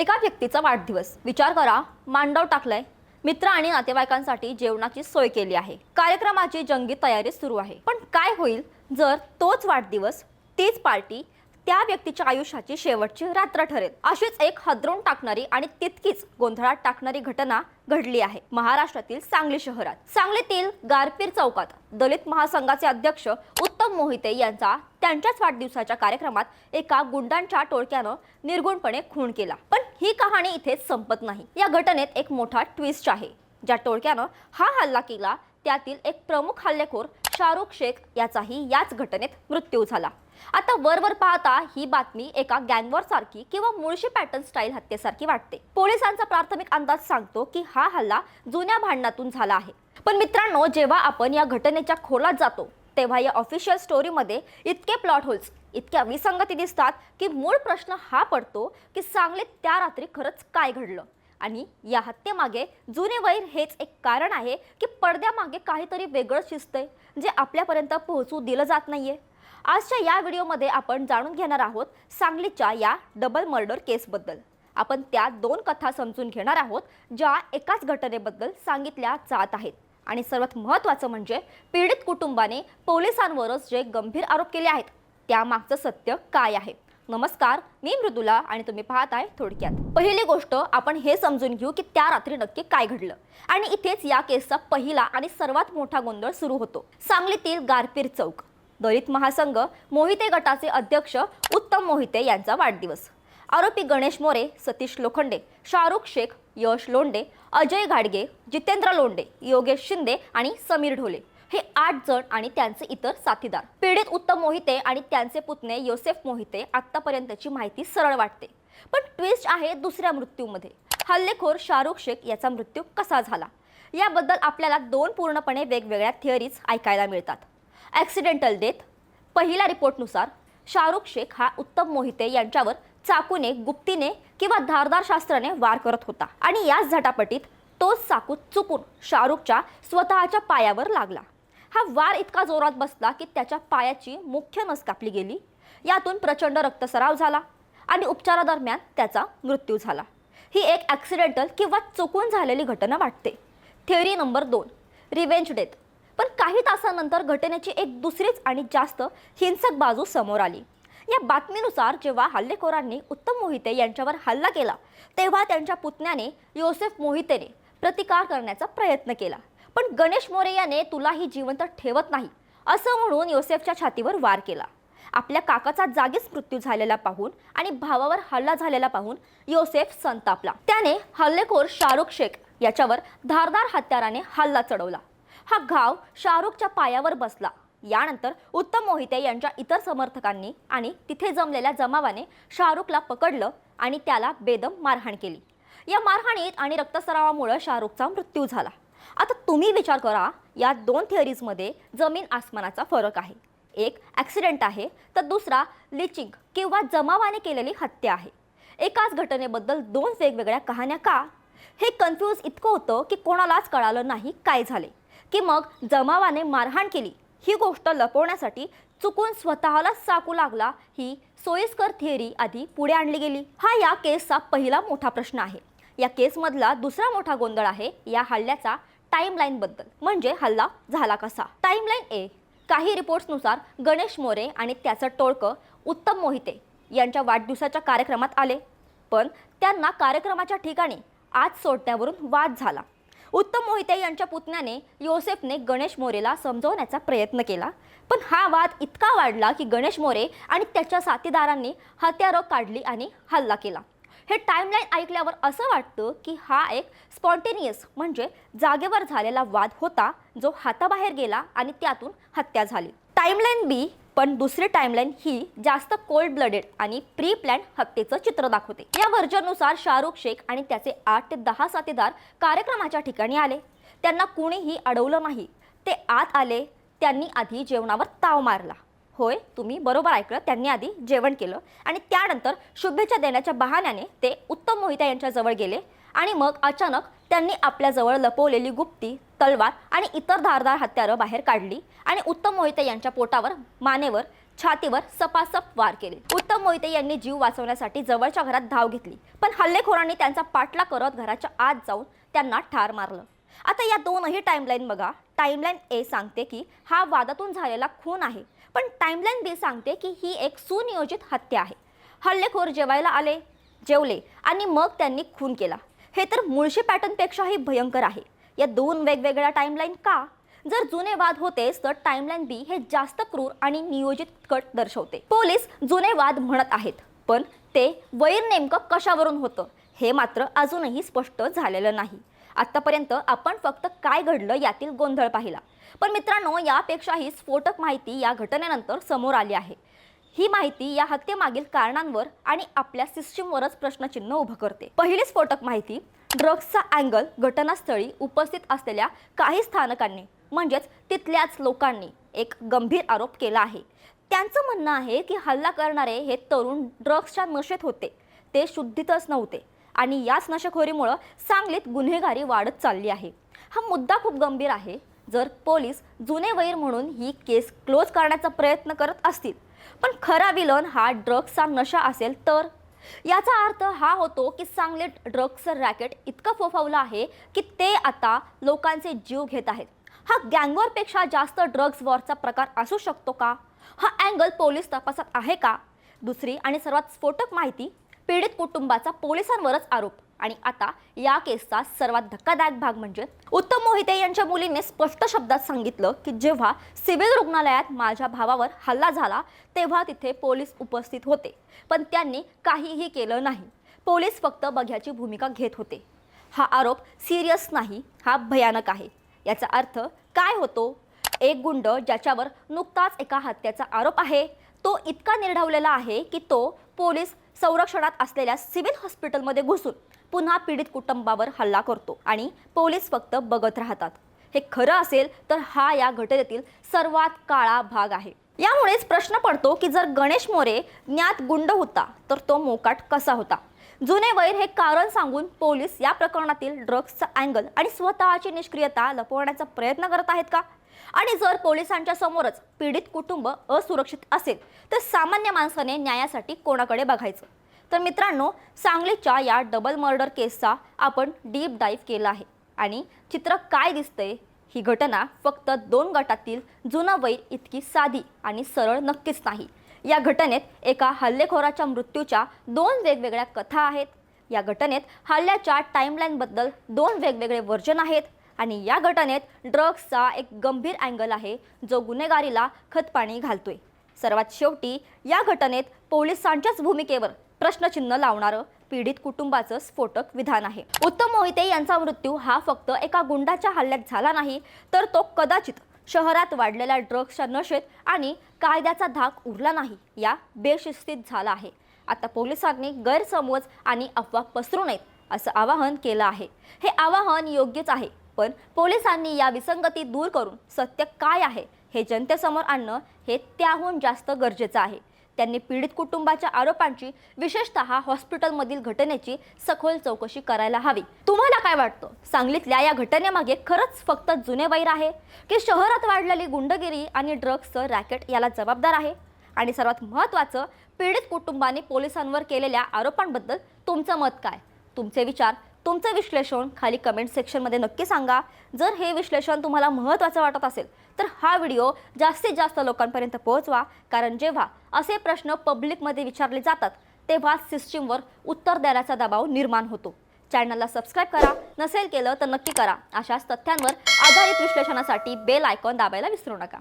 एका व्यक्तीचा वाढदिवस. विचार करा मांडव टाकलाय. मित्र आणि नातेवाईकांसाठी जेवणाची सोय केली आहे. कार्यक्रमाची जंगी तयारी सुरू आहे. पण काय होईल जर तोच वाढदिवस तीच पार्टी त्या व्यक्तीच्या आयुष्याची शेवटची रात्र ठरेल? अशीच एक हदरून टाकणारी आणि तितकीच गोंधळात टाकणारी घटना घडली आहे महाराष्ट्रातील सांगली शहरात. सांगलीतील गारपीर चौकात दलित महासंघाचे अध्यक्ष उत्तम मोहिते यांचा त्यांच्याच वाढदिवसाच्या कार्यक्रमात एका गुंडांच्या टोळक्यानं निर्गुणपणे खून केला. पण ही कहाणी इथेच संपत नाही. या घटनेत एक मोठा ट्विस्ट आहे. ज्या टोळक्यानं हा हल्ला केला त्यातील एक प्रमुख हल्लेखोर शाहरुख शेख याचाही याच घटनेत मृत्यू झाला. आता वरवर पाहता ही बातमी एका गँगवॉर सारखी किंवा मुळशी पॅटर्न स्टाईल हत्येसारखी वाटते. पोलिसांचा प्राथमिक अंदाज सांगतो की हा हल्ला जुन्या भांडणातून झाला आहे. पण मित्रांनो जेव्हा आपण या घटनेच्या खोलात जातो तेव्हा या ऑफिशियल स्टोरीमध्ये इतके प्लॉट होल्स इतक्या विसंगती दिसतात की मूळ प्रश्न हा पडतो की सांगलीत त्या रात्री खरंच काय घडलं? आणि या हत्येमागे जुने वैर हेच एक कारण आहे की पडद्यामागे काहीतरी वेगळं शिजतंय जे आपल्यापर्यंत पोहोचू दिलं जात नाहीये. आजच्या या व्हिडिओमध्ये आपण जाणून घेणार आहोत सांगलीच्या या डबल मर्डर केसबद्दल आपण त्या दोन कथा समजून घेणार आहोत ज्या एकाच घटनेबद्दल सांगितल्या जात आहेत. आणि सर्वात महत्त्वाचं म्हणजे पीडित कुटुंबाने पोलिसांवरच जे गंभीर आरोप केले आहेत त्यामागचं सत्य काय आहे? नमस्कार मी मृदुला आणि तुम्ही पाहताय थोडक्यात. पहिली गोष्ट आपण हे समजून घेऊ की त्या रात्री नक्की काय घडलं. आणि इथेच या केसचा पहिला आणि सर्वात मोठा गोंधळ सुरू होतो. सांगलीतील गारपीर चौक. दलित महासंघ मोहिते गटाचे अध्यक्ष उत्तम मोहिते यांचा वाढदिवस. आरोपी गणेश मोरे सतीश लोखंडे शाहरुख शेख यश लोंडे अजय घाडगे जितेंद्र लोंडे योगेश शिंदे आणि समीर ढोले हे आठ जण आणि त्यांचे इतर साथीदार. पीडित उत्तम मोहिते आणि त्यांचे पुतणे योसेफ मोहिते आतापर्यंतची माहिती सरळ वाटते. पण ट्विस्ट आहे दुसऱ्या मृत्यूमध्ये. हल्लेखोर शाहरुख शेख याचा मृत्यू कसा झाला? याबद्दल आपल्याला दोन पूर्णपणे वेगवेगळ्या थिअरीज ऐकायला मिळतात. ॲक्सिडेंटल डेथ पहिल्या रिपोर्टनुसार शाहरुख शेख हा उत्तम मोहिते यांच्यावर चाकूने गुप्तीने किंवा धारदार शास्त्राने वार करत होता. आणि याच झटापटीत तोच चाकू चुकून शाहरुखच्या स्वतःच्या पायावर लागला. हा वार इतका जोरात बसला की त्याच्या पायाची मुख्य नस कापली गेली. यातून प्रचंड रक्तस्राव झाला आणि उपचारादरम्यान त्याचा मृत्यू झाला. ही एक ॲक्सिडेंटल किंवा चुकून झालेली घटना वाटते. थिअरी नंबर दोन रिवेंज डेथ पण काही तासानंतर घटनेची एक दुसरीच आणि जास्त हिंसक बाजू समोर आली. या बातमीनुसार जेव्हा हल्लेखोरांनी उत्तम मोहिते यांच्यावर हल्ला केला तेव्हा त्यांच्या पुतण्याने योसेफ मोहितेने प्रतिकार करण्याचा प्रयत्न केला. पण गणेश मोरे याने तुलाही जिवंत ठेवत नाही असं म्हणून योसेफच्या छातीवर वार केला. आपल्या काकाचा जागीच मृत्यू झालेला पाहून आणि भावावर हल्ला झालेला पाहून योसेफ संतापला. त्याने हल्लेखोर शाहरुख शेख याच्यावर धारदार हत्याराने हल्ला चढवला. हा घाव शाहरुखच्या पायावर बसला. यानंतर उत्तम मोहिते यांच्या इतर समर्थकांनी आणि तिथे जमलेल्या जमावाने शाहरुखला पकडलं आणि त्याला बेदम मारहाण केली. या मारहाणीत आणि रक्तस्रावामुळे शाहरुखचा मृत्यू झाला. आता तुम्ही विचार करा या दोन थिअरीजमध्ये जमीन आसमानाचा फरक आहे. एक ॲक्सिडेंट आहे तर दुसरा लिचिंग किंवा जमावाने केलेली हत्या आहे. एकाच घटनेबद्दल दोन वेगवेगळ्या कहाण्या का? हे कन्फ्यूज इतकं होतं की कोणालाच कळालं नाही काय झाले. की मग जमावाने मारहाण केली ही गोष्ट लपवण्यासाठी चुकून स्वतःला चाकू लागला ही सोयीस्कर थिअरी आधी पुढे आणली गेली. हा या केसचा पहिला मोठा प्रश्न आहे. या केसमधला दुसरा मोठा गोंधळ आहे या हल्ल्याचा टाईमलाईन बद्दल. म्हणजे हल्ला झाला कसा? टाईमलाईन ए काही रिपोर्ट्सनुसार गणेश मोरे आणि त्याचं टोळकं उत्तम मोहिते यांच्या वाढदिवसाच्या कार्यक्रमात आले. पण त्यांना कार्यक्रमाच्या ठिकाणी आज सोडण्यावरून वाद झाला. उत्तम मोहिते यांच्या पुतण्याने योसेफने गणेश मोरेला समजवण्याचा प्रयत्न केला. पण हा वाद इतका वाढला की गणेश मोरे आणि त्याच्या साथीदारांनी हत्यारं काढली आणि हल्ला केला. हे टाईमलाईन ऐकल्यावर असं वाटतं की हा एक स्पॉन्टेनियस म्हणजे जागेवर झालेला वाद होता जो हाताबाहेर गेला आणि त्यातून हत्या झाली. टाईमलाईन बी पण दुसरी टाईमलाईन ही जास्त कोल्ड ब्लडेड आणि प्री प्लॅन हत्येचं चित्र दाखवते. या व्हर्जननुसार शाहरुख शेख आणि त्याचे आठ ते दहा साथीदार कार्यक्रमाच्या ठिकाणी आले. त्यांना कुणीही अडवलं नाही. ते आत आले त्यांनी आधी जेवणावर ताव मारला. होय तुम्ही बरोबर ऐकलं त्यांनी आधी जेवण केलं आणि त्यानंतर शुभेच्छा देण्याच्या बहाण्याने ते उत्तम मोहिता यांच्याजवळ गेले. आणि मग अचानक त्यांनी आपल्याजवळ लपवलेली गुप्ती तलवार आणि इतर धारदार हत्यारं बाहेर काढली आणि उत्तम मोहिते यांच्या पोटावर मानेवर छातीवर सपासप वार केले. उत्तम मोहिते यांनी जीव वाचवण्यासाठी जवळच्या घरात धाव घेतली पण हल्लेखोरांनी त्यांचा पाठला करत घराच्या आत जाऊन त्यांना ठार मारलं. आता या दोनही टाईमलाईन बघा. टाईमलाईन ए सांगते की हा वादातून झालेला खून आहे पण टाईमलाईन बी सांगते की ही एक सुनियोजित हत्या आहे. हल्लेखोर जेवायला आले जेवले आणि मग त्यांनी खून केला. हे तर मुळशी पॅटर्नपेक्षाही भयंकर आहे. या दोन वेगवेगळ्या टाईमलाईन का? जर जुने वाद होतेच तर टाईमलाईन बी हे जास्त क्रूर आणि नियोजित कट दर्शवते. पोलीस जुने वाद म्हणत आहेत पण ते वैर नेमकं कशावरून होतं हे मात्र अजूनही स्पष्ट झालेलं नाही. आत्तापर्यंत आपण फक्त काय घडलं यातील गोंधळ पाहिला. पण मित्रांनो यापेक्षाही स्फोटक माहिती या घटनेनंतर समोर आली आहे. ही माहिती या हत्येमागील कारणांवर आणि आपल्या सिस्टीमवरच प्रश्नचिन्ह उभं करते. पहिली स्फोटक माहिती ड्रग्सचा अँगल घटनास्थळी उपस्थित असलेल्या काही स्थानकांनी म्हणजेच तिथल्याच लोकांनी एक गंभीर आरोप केला आहे. त्यांचं म्हणणं आहे की हल्ला करणारे हे तरुण ड्रग्सच्या नशेत होते. ते शुद्धीतच नव्हते आणि याच नशेखोरीमुळं सांगलीत गुन्हेगारी वाढत चालली आहे. हा मुद्दा खूप गंभीर आहे. जर पोलीस जुने वैर म्हणून ही केस क्लोज करण्याचा प्रयत्न करत असतील पण खरा विलन हा ड्रग्सचा नशा असेल तर? याचा अर्थ हा होतो की सांगलीत ड्रग्सचं रॅकेट इतकं फोफावलं आहे की ते आता लोकांचे जीव घेत आहेत. हा गँगवॉरपेक्षा जास्त ड्रग्ज वॉरचा प्रकार असू शकतो का? हा अँगल पोलीस तपासात आहे का? दुसरी आणि सर्वात स्फोटक माहिती पीडित कुटुंबाचा पोलिसांवरच आरोप. आणि आता या केसचा सर्वात धक्कादायक भाग म्हणजे उत्तम मोहिते यांच्या मुलीने स्पष्ट शब्दात सांगितलं की जेव्हा सिव्हिल रुग्णालयात माझ्या भावावर हल्ला झाला तेव्हा तिथे पोलीस उपस्थित होते. पण त्यांनी काहीही केलं नाही. पोलीस फक्त बघ्याची भूमिका घेत होते. हा आरोप सिरियस नाही हा भयानक आहे. याचा अर्थ काय होतो? एक गुंड ज्याच्यावर नुकताच एका हत्येचा आरोप आहे तो इतका निर्ढावलेला आहे की तो पोलीस संरक्षणात असलेल्या सिव्हिल हॉस्पिटलमध्ये घुसून पुन्हा पीडित कुटुंबावर हल्ला करतो आणि पोलीस फक्त बघत राहतात. हे खरं असेल तर हा या घटनेतील सर्वात काळा भाग आहे. यामुळेच प्रश्न पडतो की जर गणेश मोरे ज्ञात गुंड होता तर तो मोकाट कसा होता? जुने वैर हे कारण सांगून पोलीस या प्रकरणातील ड्रग्सचा अँगल आणि स्वतःची निष्क्रियता लपवण्याचा प्रयत्न करत आहेत का? आणि जर पोलिसांच्या समोरच पीडित कुटुंब असुरक्षित असेल तर सामान्य माणसाने न्यायासाठी कोणाकडे बघायचं? तर मित्रांनो सांगलीच्या या डबल मर्डर केसचा आपण डीप डाईव्ह केला आहे. आणि चित्र काय दिसतंय ही घटना फक्त दोन गटातील जुना वैर इतकी साधी आणि सरळ नक्कीच नाही. या घटनेत एका हल्लेखोराच्या मृत्यूच्या दोन वेगवेगळ्या कथा आहेत. या घटनेत हल्ल्याच्या टाईमलाईनबद्दल दोन वेगवेगळे वर्जन आहेत. आणि या घटनेत ड्रग्सचा एक गंभीर अँगल आहे जो गुन्हेगारीला खतपाणी घालतोय. सर्वात शेवटी या घटनेत पोलिसांच्याच भूमिकेवर प्रश्नचिन्ह लावणारं पीडित कुटुंबाचं स्फोटक विधान आहे. उत्तम मोहिते यांचा मृत्यू हा फक्त एका गुंडाच्या हल्ल्यात झाला नाही तर तो कदाचित शहरात वाढलेल्या ड्रग्सच्या नशेत आणि कायद्याचा धाक उरला नाही या बेशिस्तीत झाला आहे. आता पोलिसांनी गैरसमज आणि अफवा पसरू नयेत असं आवाहन केलं आहे. हे आवाहन योग्यच आहे पण पोलिसांनी या विसंगती दूर करून सत्य काय आहे हे जनतेसमोर आणणं हे त्याहून जास्त गरजेचं आहे. त्यांनी पीडित कुटुंबाच्या आरोपांची विशेषतः हॉस्पिटलमधील घटनेची सखोल चौकशी करायला हवी. तुम्हाला काय वाटतं? सांगलीतल्या या घटनेमागे खरंच फक्त जुने वैर आहे? की शहरात वाढलेली गुंडगिरी आणि ड्रग्सचं रॅकेट याला जबाबदार आहे? आणि सर्वात महत्त्वाचं पीडित कुटुंबाने पोलिसांवर केलेल्या आरोपांबद्दल तुमचं मत काय? तुमचे विचार तुमचं विश्लेषण खाली कमेंट सेक्शनमध्ये नक्की सांगा. जर हे विश्लेषण तुम्हाला महत्त्वाचं वाटत असेल तर हा व्हिडिओ जास्तीत जास्त लोकांपर्यंत पोहोचवा. कारण जेव्हा असे प्रश्न पब्लिकमध्ये विचारले जातात तेव्हा सिस्टीमवर उत्तर देण्याचा दबाव निर्माण होतो. चॅनलला सबस्क्राईब करा. नसेल केलं तर नक्की करा. अशाच तथ्यांवर आधारित विश्लेषणासाठी बेल आयकॉन दाबायला विसरू नका.